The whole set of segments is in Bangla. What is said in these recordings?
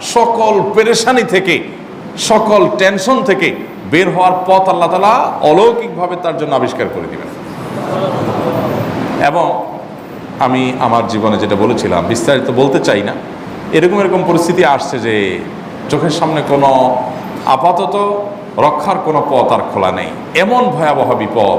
সকল পেরেশানি থেকে, সকল টেনশন থেকে বের হওয়ার পথ আল্লাহ তালা অলৌকিকভাবে তার জন্য আবিষ্কার করে দিবেন। এবং আমি আমার জীবনে যেটা বলেছিলাম, বিস্তারিত বলতে চাই না, এরকম এরকম পরিস্থিতি আসছে যে চোখের সামনে কোনো আপাতত রক্ষার কোনো পথ আর খোলা নেই। এমন ভয়াবহ বিপদ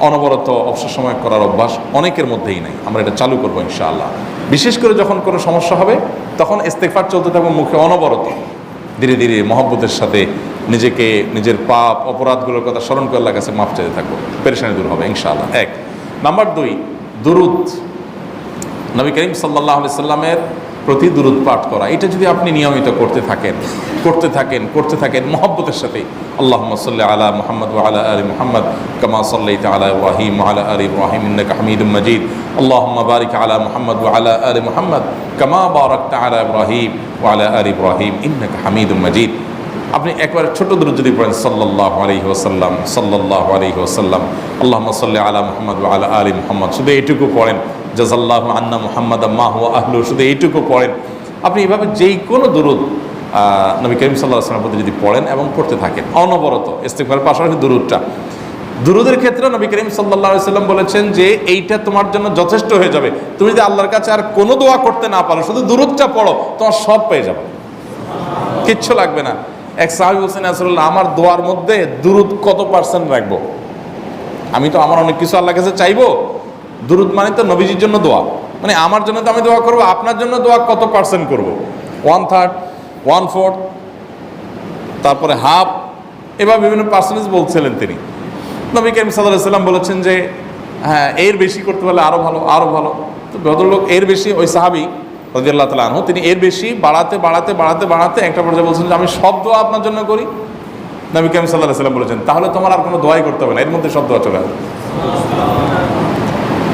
অনবরত অবসর সময় করার অভ্যাস অনেকের মধ্যেই নেই। আমরা এটা চালু করব ইনশাআল্লাহ। বিশেষ করে যখন কোনো সমস্যা হবে, তখন ইস্তেকফার চলতে থাকবে মুখে অনবরত। ধীরে ধীরে মহব্বতের সাথে নিজেকে, নিজের পাপ, অপরাধগুলোর কথা স্মরণ করে কাছে মাফ চাইতে থাকব। পেরেশানি দূর হবে ইনশাআল্লাহ। এক। নাম্বার দুই, দুরুদ। নবী করিম সাল্লাহ সাল্লামের প্রতি দুরুদ পাঠ করা। এটা যদি আপনি নিয়মিত করতে থাকেন করতে থাকেন করতে থাকেন, মহব্বতের সাথে আল্লাহ সাল্লি আলা মোহাম্মদ আলা আলী মোহাম্মদ কামা সাল্লাই আলা ইব্রাহিম আলা আলী ইন্নাকা হামিদুম মজিদ। আল্লাহ বারিক আলা মোহাম্মদ আলা আলী মোহাম্মদ কামা বারাকতা আলা ইব্রাহিম আলা আলী ইব্রাহিম ইন্নাকা হামিদুম মজিদ। আপনি একবার ছোট দূর যদি পড়েন সাল্লাহ আলহি ওসাল্লাম সাল্লাহ আলহি ওসাল্লাম আল্লাহ সাল্লি আলা মোহাম্মদ আলা আলী মোহাম্মদ। শুধু এইটুকু পড়েন জাজাল্লাহ আন্না মোহাম্মদ মাহ আহলু শুধু এইটুকু পড়েন। আপনি এভাবে যেই কোনো দুরুদ নবী করিম সাল্লাহ আসলামের প্রতি যদি পড়েন এবং পড়তে থাকেন, অনবরত ইস্তেকবার পাশাপাশি দুরুদটা। দুরুদের ক্ষেত্রে নবী করিম সাল্লাহ সাল্লাম বলেছেন যে এইটা তোমার জন্য যথেষ্ট হয়ে যাবে। তুমি যদি আল্লাহর কাছে আর কোনো দোয়া করতে না পারো, শুধু দুরুদটা পড়ো, তোমার সব পেয়ে যাবে। কিচ্ছু লাগবে না। এক সাহাবি হোসেন আসল্লাহ আমার দোয়ার মধ্যে দুরুদ কত পার্সেন্ট রাখব? আমি তো, আমার অনেক কিছু আল্লাহ কাছে চাইব। দুরুদ মানে তো নবীজির জন্য দোয়া। মানে আমার জন্য তো আমি দোয়া করব, আপনার জন্য দোয়া কত পার্সেন্ট করব? ওয়ান থার্ড ওয়ান ফোর্থ তারপরে হাফ এবার বিভিন্ন পার্সেন্টেজ বলছিলেন তিনি। নবী সাল্লাহ সাল্লাম বলেছেন যে হ্যাঁ এর বেশি করতে পারলে আরও ভালো আরও ভালো। তো ভদ্রলোক এর বেশি, ওই সাহাবি রদিয়াল্লাহ তালা আনহু, তিনি এর বেশি বাড়াতে বাড়াতে বাড়াতে বাড়াতে একটা পর্যায়ে বলছেন যে, আমি সব দোয়া আপনার জন্য করি। নবী করিম সাল্লাহ সাল্লাম বলেছেন, তাহলে তোমার আর কোনো দোয়াই করতে হবে না, এর মধ্যে সব দোয়া চলে আসবে।